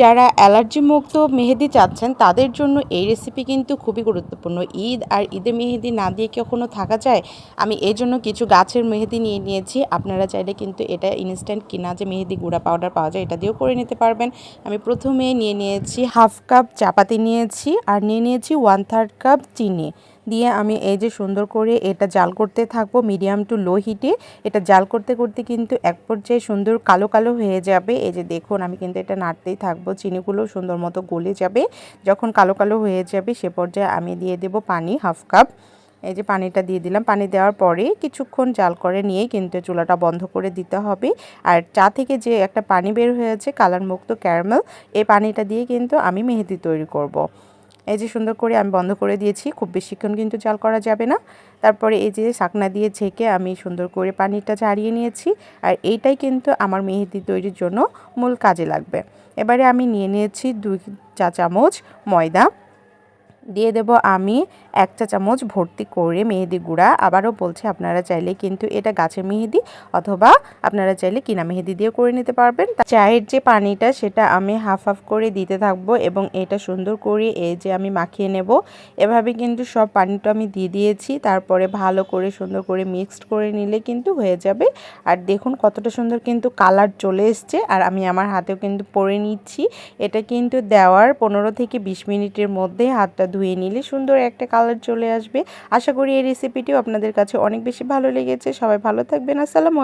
যারা অ্যালার্জি মুক্ত মেহেদি চাচ্ছেন, তাদের জন্য এই রেসিপি কিন্তু খুবই গুরুত্বপূর্ণ। ঈদ আর ঈদে মেহেদি না দিয়ে কখনো থাকা যায়? আমি এই জন্য কিছু গাছের মেহেদি নিয়ে নিয়েছি। আপনারা চাইলে কিন্তু এটা ইনস্ট্যান্ট কিনা যে মেহেদি গুঁড়া পাউডার পাওয়া যায়, এটা দিয়েও করে নিতে পারবেন। আমি প্রথমে নিয়ে নিয়েছি হাফ কাপ চাপাতি নিয়েছি আর নিয়ে নিয়েছি ওয়ান থার্ড কাপ চিনি। দিয়ে আমি এই যে সুন্দর করে এটা জাল করতে থাকব মিডিয়াম টু লো হিটে। এটা জাল করতে করতে কিন্তু এক পর্যায়ে সুন্দর কালো কালো হয়ে যাবে। এই যে দেখুন, আমি কিন্তু এটা নাড়তেই থাকব। চিনিগুলো সুন্দর মতো গলে যাবে। যখন কালো কালো হয়ে যাবে সে পর্যায়ে আমি দিয়ে দেব পানি, হাফ কাপ। এই যে পানিটা দিয়ে দিলাম। পানি দেওয়ার পরে কিছুক্ষণ জাল করে নিয়েই কিন্তু চুলাটা বন্ধ করে দিতে হবে। আর চা থেকে যে একটা পানি বের হয়েছে কালার মুক্ত ক্যারামেল, এই পানিটা দিয়ে কিন্তু আমি মেহেদি তৈরি করব। এই যে সুন্দর করে আমি বন্ধ করে দিয়েছি, খুব বেশিক্ষণ কিন্তু জাল করা যাবে না। তারপরে এই যে শাকনা দিয়ে ঝেঁকে আমি সুন্দর করে পানিটা ছাড়িয়ে নিয়েছি। আর এইটাই কিন্তু আমার মেহেদি তৈরির জন্য মূল কাজে লাগবে। এবারে আমি নিয়ে নিয়েছি দুই চা চামচ ময়দা। দিয়ে দেব আমি এক চা চামচ ভর্তি করে মেহেদি গুঁড়া। আবারও বলছি, আপনারা চাইলে কিন্তু এটা গাছের মেহেদি অথবা আপনারা চাইলে কিনা মেহেদি দিয়ে করে নিতে পারবেন। চায়ের যে পানিটা, সেটা আমি হাফ হাফ করে দিতে থাকব এবং এটা সুন্দর করে এই যে আমি মাখিয়ে নেব। এভাবে কিন্তু সব পানিটা আমি দিয়ে দিয়েছি। তারপরে ভালো করে সুন্দর করে মিক্সড করে নিলে কিন্তু হয়ে যাবে। আর দেখুন কতটা সুন্দর কিন্তু কালার চলে এসছে। আর আমি আমার হাতেও কিন্তু পরে নিচ্ছি। এটা কিন্তু দেওয়ার পনেরো থেকে বিশ মিনিটের মধ্যে হাতটা ধুয়ে নিলে সুন্দর একটা কালার চলে আসবে। আশা করি এই রেসিপিটিও আপনাদের কাছে অনেক বেশি ভালো লেগেছে। সবাই ভালো থাকবেন। আসসালামু